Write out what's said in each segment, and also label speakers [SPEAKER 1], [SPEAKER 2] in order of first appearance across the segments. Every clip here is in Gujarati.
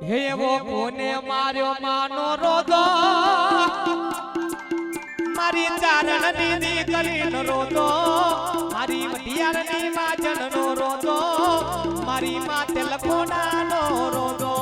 [SPEAKER 1] હે એવો કોને માર્યો માનો રોદો મારી ચારણની દીકરીનો રોદો મારી મઢિયારની વાજણનો રોદો મારી માતે લખોડાનો રોદો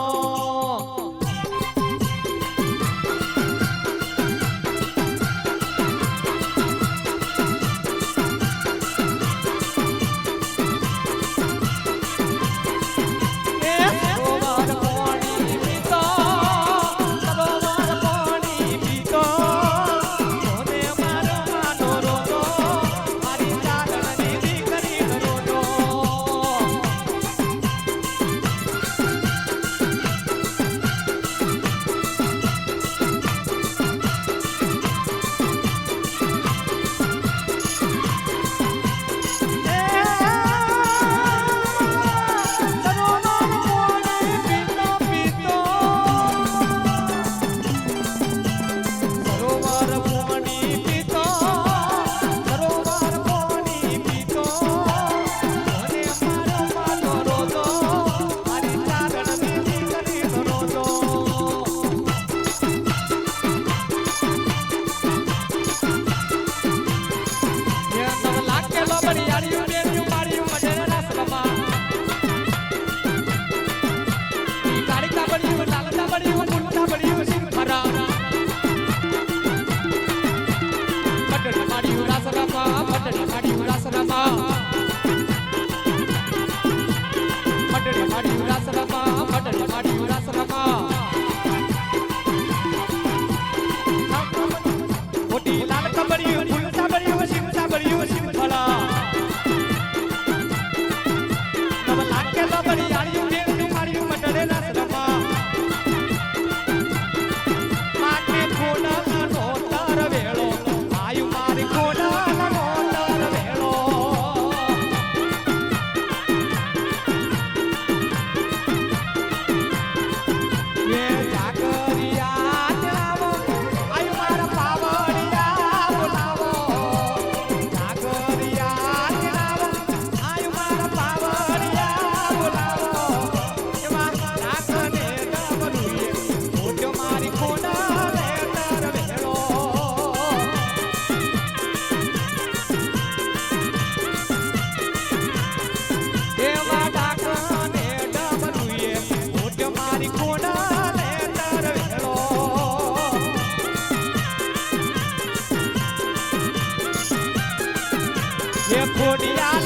[SPEAKER 1] લાલ કબડિયું સાબડિયું શિવ સાબડિયું શિવ ભલા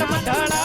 [SPEAKER 1] ઢળા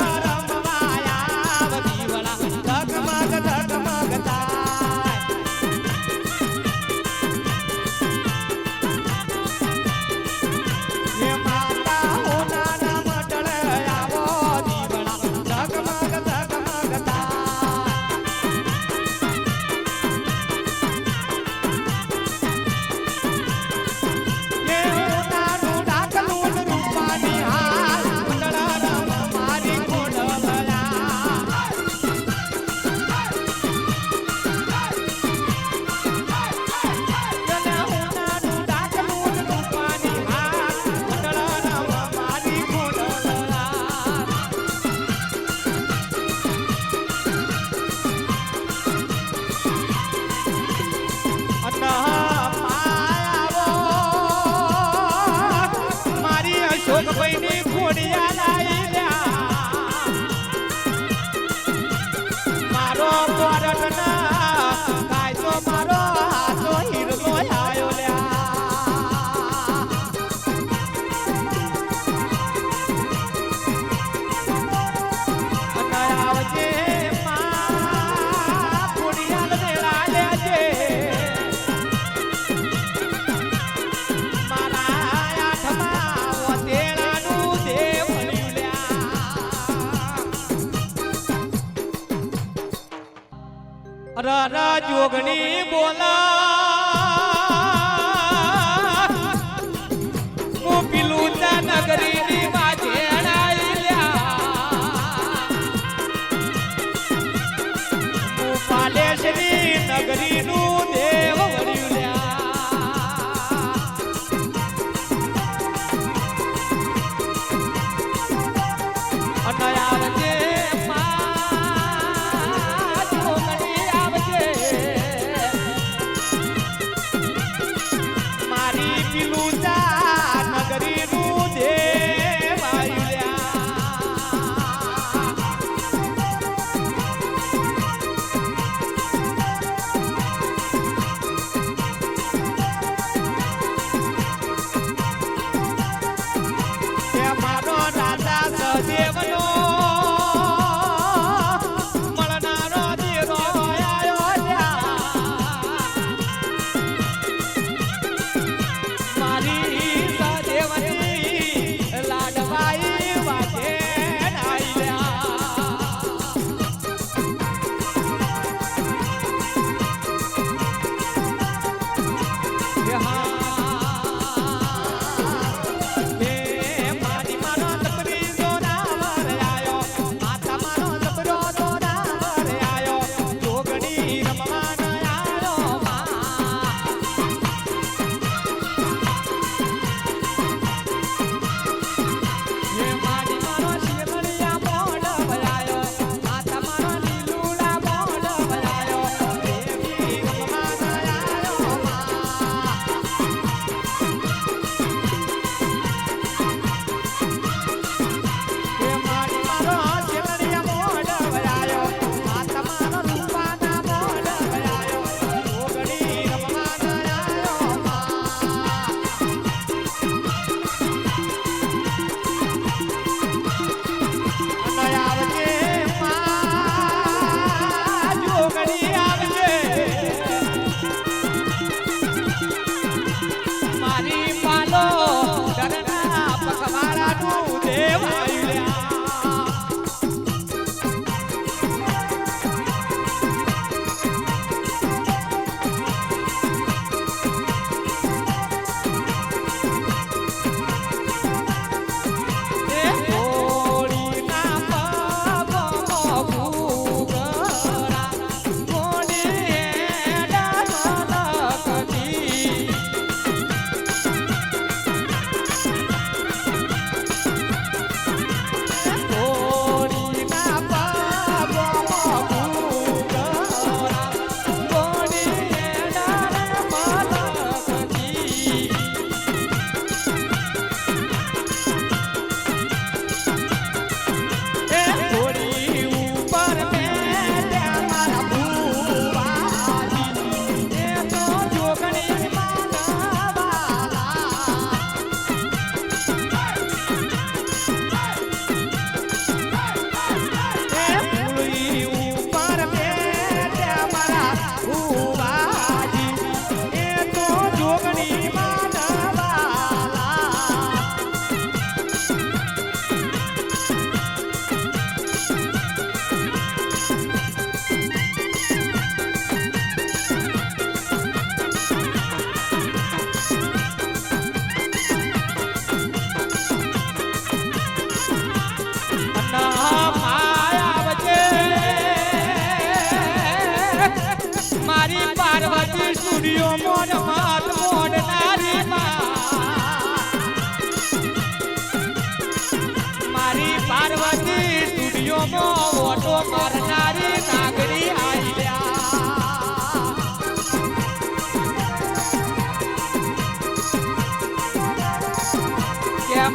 [SPEAKER 1] રારા જોગણી બોલા. હું પીલું નગરી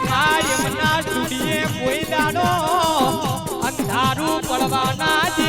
[SPEAKER 1] કાયમના સ્ટુડિયે કોઈ દાડો અંધારું પડવાના છે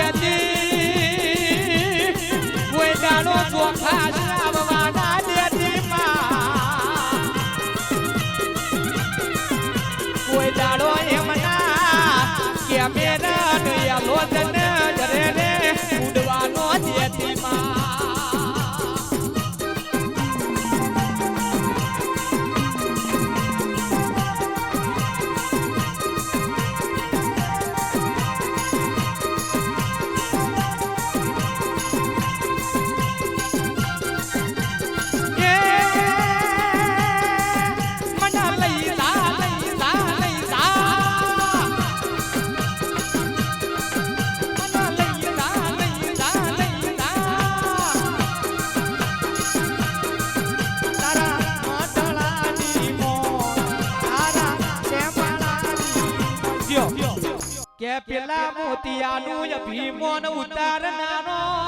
[SPEAKER 1] પેલા મોતિયાનું અભિમાન ઉતારનારો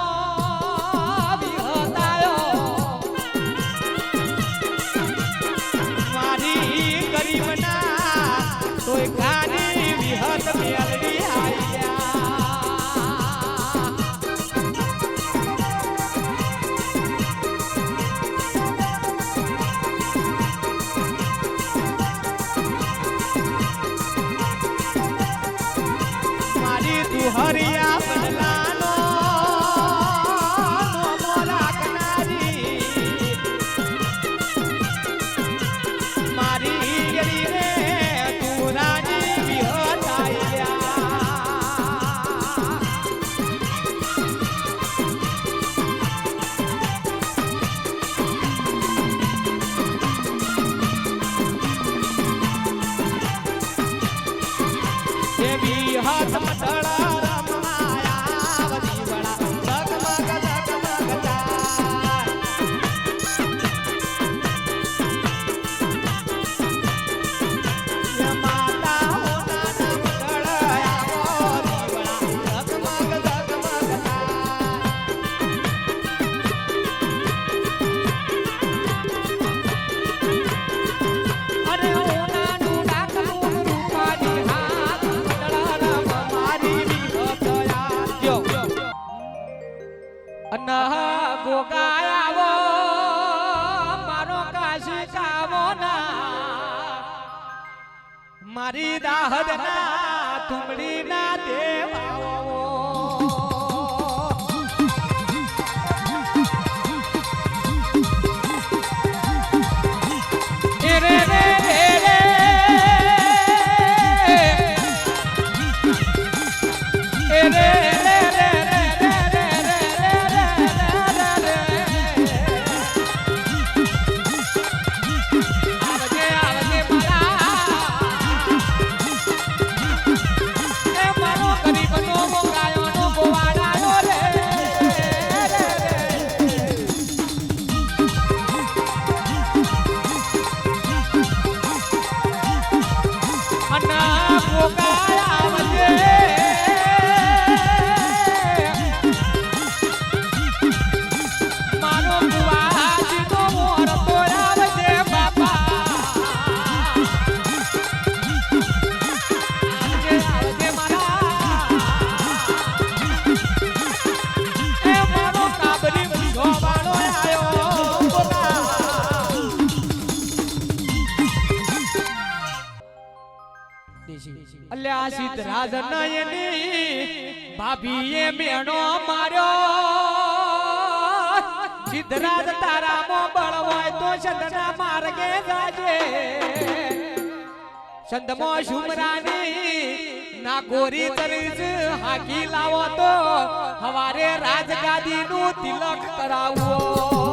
[SPEAKER 1] આવો મારો કાશી કાવો મારી દાહદ ના તુમડી ના નયની ભાભીએ મેણો માર્યો. સિદ્ધરાજ તારામાં બળવાય તો ચંદના માર્ગે જાજે. સંતમો શુમરાની ના ગોરી તરીજ હાકી લાવો તો હવારે રાજગાદી નું તિલક કરાવો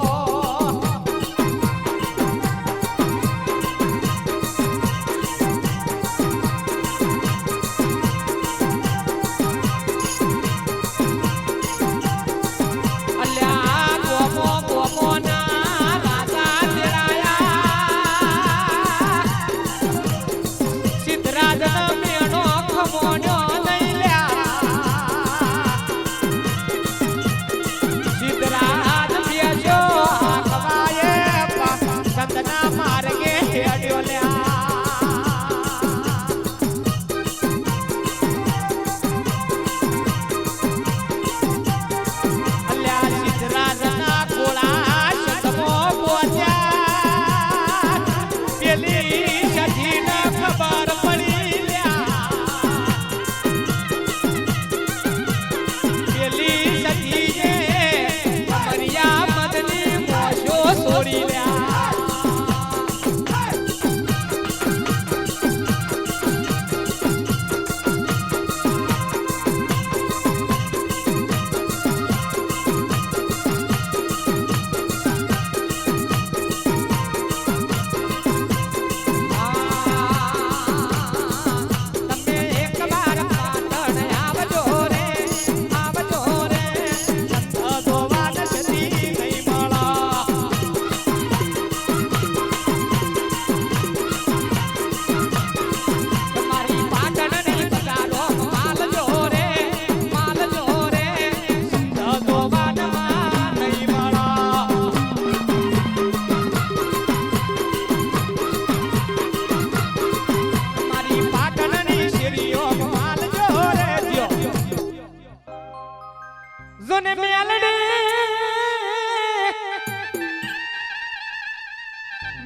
[SPEAKER 1] જોને મેલડી.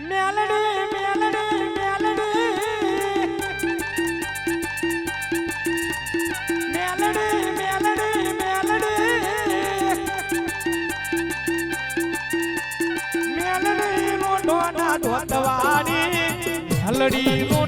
[SPEAKER 1] મેલડી મેલડી મેલડી. મેલડી મેલડી મેલડી. મેલડી નો ડોના ધોતવાડી હલડી નો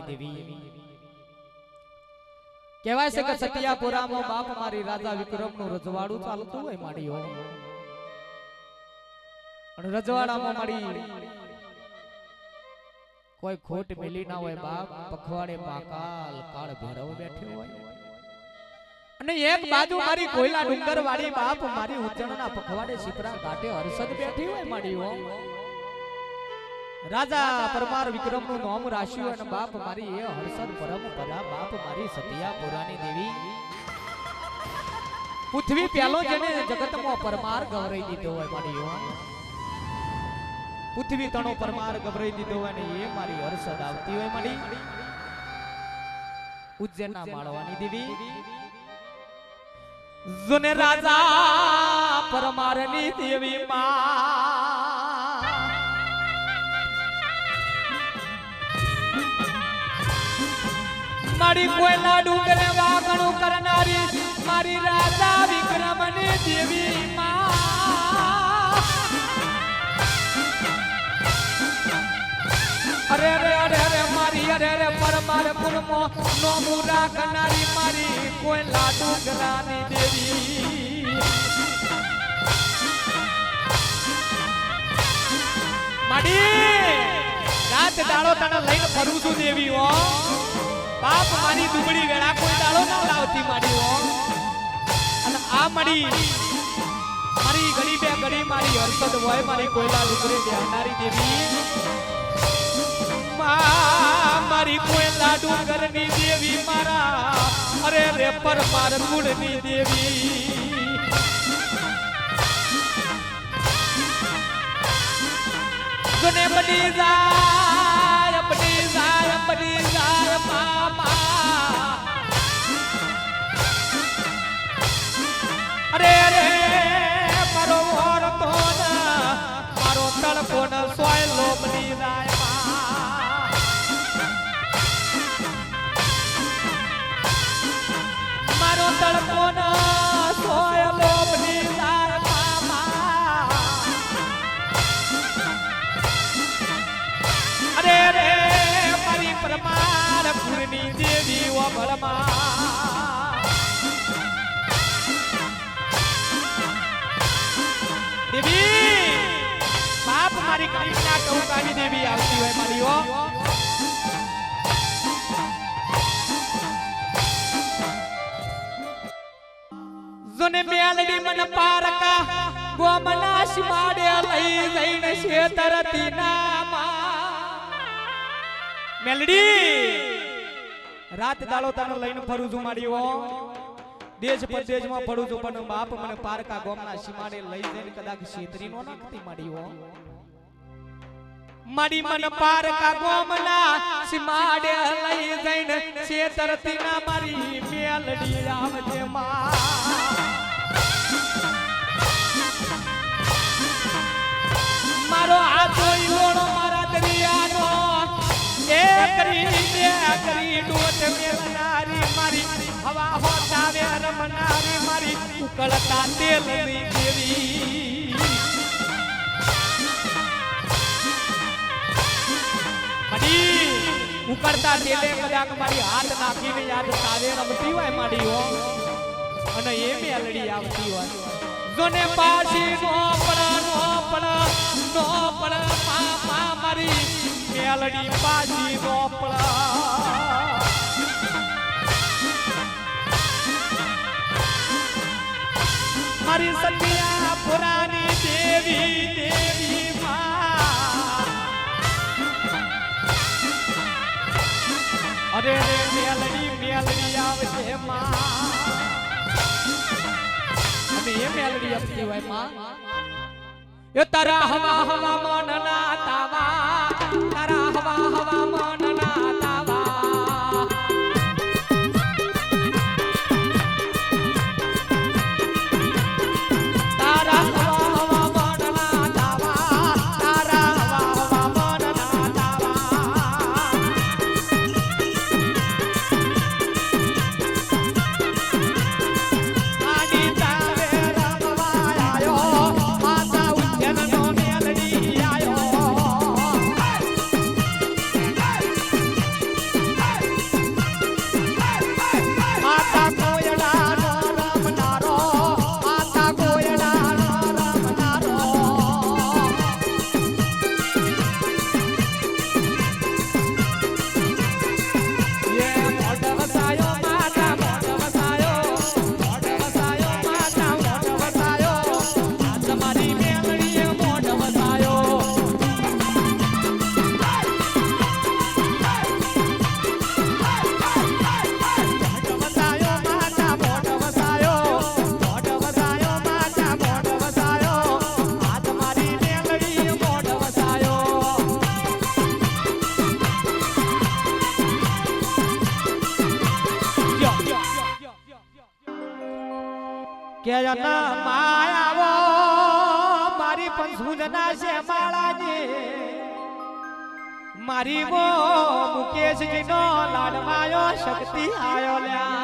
[SPEAKER 1] પરમારની દેવી. કહેવાય છે કે સતિયાપુરામાં બાપ મારી રાજા વિક્રમનું રજવાડું ચાલતું હોય માડીઓ. અને રજવાડામાં મારી કોઈ ખોટ મેલી ના હોય બાપ પખવાડે પાકાલ કાળ ભેરવ બેઠ્યો હોય. અને એક બાજુ મારી કોયલા ડુંગર વાળી બાપ મારી ઉજ્જણના પખવાડે સિપરા કાટે હર્ષદ બેઠી હોય માડીઓ. રાજા પરમાર વિક્રમનું નામ રાખ્યું અને બાપ મારી એ હર્ષદ પરમ પરા બાપ મારી સતિયા પુરાની દેવી. પૃથ્વી પેલો જેને જગતમાં પરમાર ગૌરવી દીધો હોય માડીઓ પૃથ્વી તણો પરમાર ગભરાઈ દીધો હોય ને એ મારી હર્ષદ આવતી હોય મળી ઉજ્જૈનના માળવાની દેવી. જોને રાજા પરમારની દેવી માં મારી કોયલા ડુંગરે વાગણું કરનારી મારી રાજા વિક્રમની દેવી અરે અરે અરે અરે, મારી, અરે અરે પરમાર કુળમો નોમું રાખનારી મારી કોઈ લાડુ ગરાની દેવી. માડી, રાત દાડો તને લઈને ફરું છું દેવી, હો. બાપ મારી દુબળી વેળા કોઈ દાડો ના લાવતી મારી હો. અને આ મળી મારી ઘડી બે ઘડી મારી હર્ષદ હોય, મારી કોયલા ડુંગરે બેહનારી દેવી. મારી કોયલા ડુંગરની દેવી, મારા, અરે રે પર માર કુળની દેવી. ગુને બની જાય પરમાર પૂરની દેવી ઓભળમાં દેવી બાપ મારી ઓ. નામા મેલડી! રાત દાડો તાનો લઈને ફરું છું, મારી ઓ. દેશ પરદેશમાં ફરું છું, પણ બાપ મને પારકા ગોમના સીમાડે લઈ જઈને કદાચ છેતરી નો નાખતી, મારી મારી મન પારકા ગોમના સીમાડે લઈ જઈને છેતરતી ના મારી મેલડી આવજે માં. મેલનારી મારી હવા હોતાવે રમનારી મારી ઉકળતા તેલની દેવી મારી ઉકળતા તેલે કદાચ મારી હાથ નાખીને યાદ તારે રમતી હોય મારી હો અને એ મેલડી આવતી હોય જોને પાછી નો પણ નો પણ નો પણ મા મારી મેલડી પાછી નો પડ મારી સતિયા પુરાની દેવી દેવી અરે રે, મેલડી મેલડી આવજે માં. અને એ મેલડી આપતી હોયમાં. એ તારા હવા હવા મન ના તાવા, તારા હવા હવા મન શક્તિ આયો લ્યા.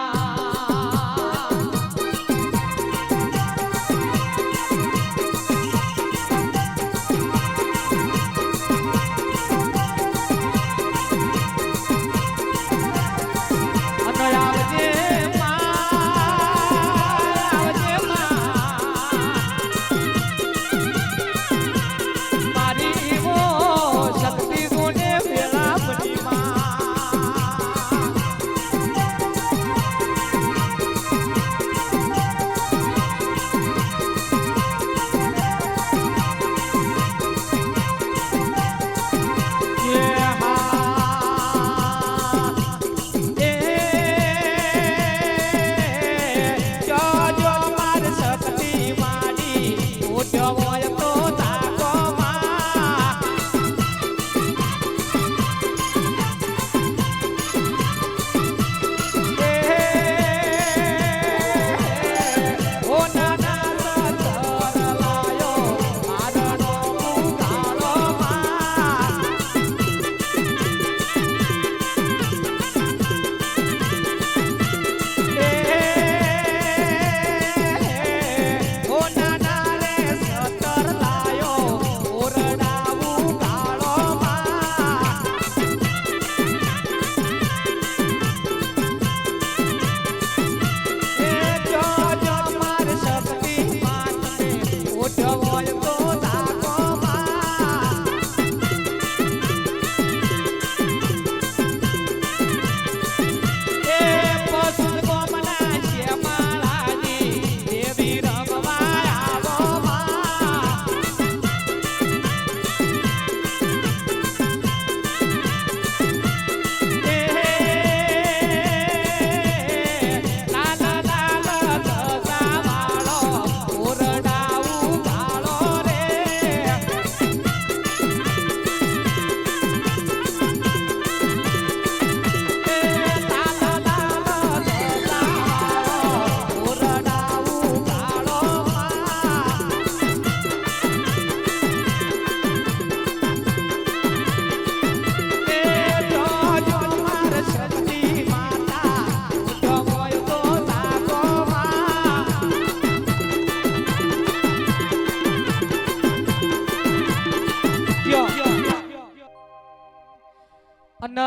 [SPEAKER 1] અને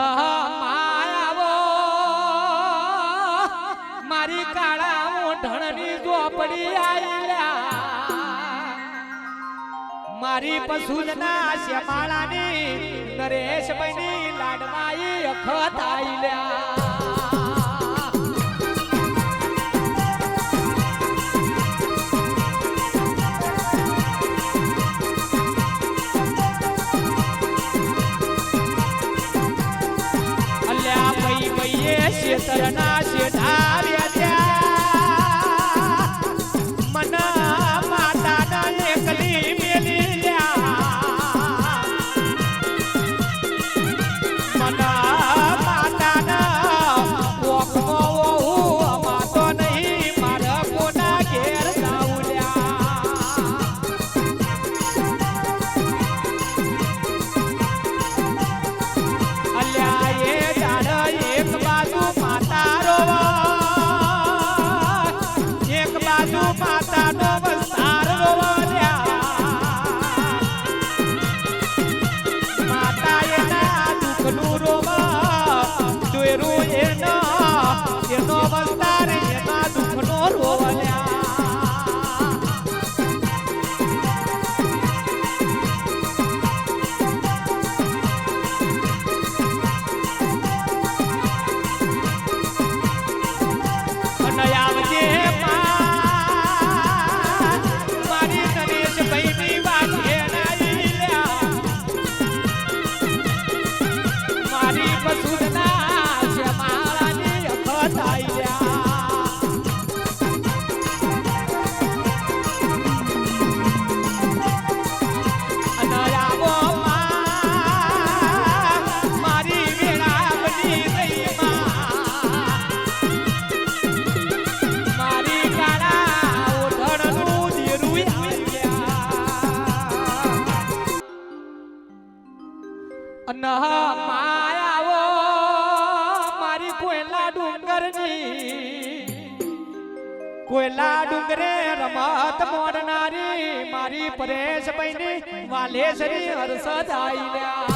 [SPEAKER 1] માયાવો મારી કાળા મોઢણની ઝોપડી આયલા. મારી પશુજના શ્યામાળાની નરેશભાઈની લાડવાઈ અખત આયલા. શરણા છે ધાર્યા Soledad. મારી પરેશ બહેની વાલેશરી હર્ષદ આઈલા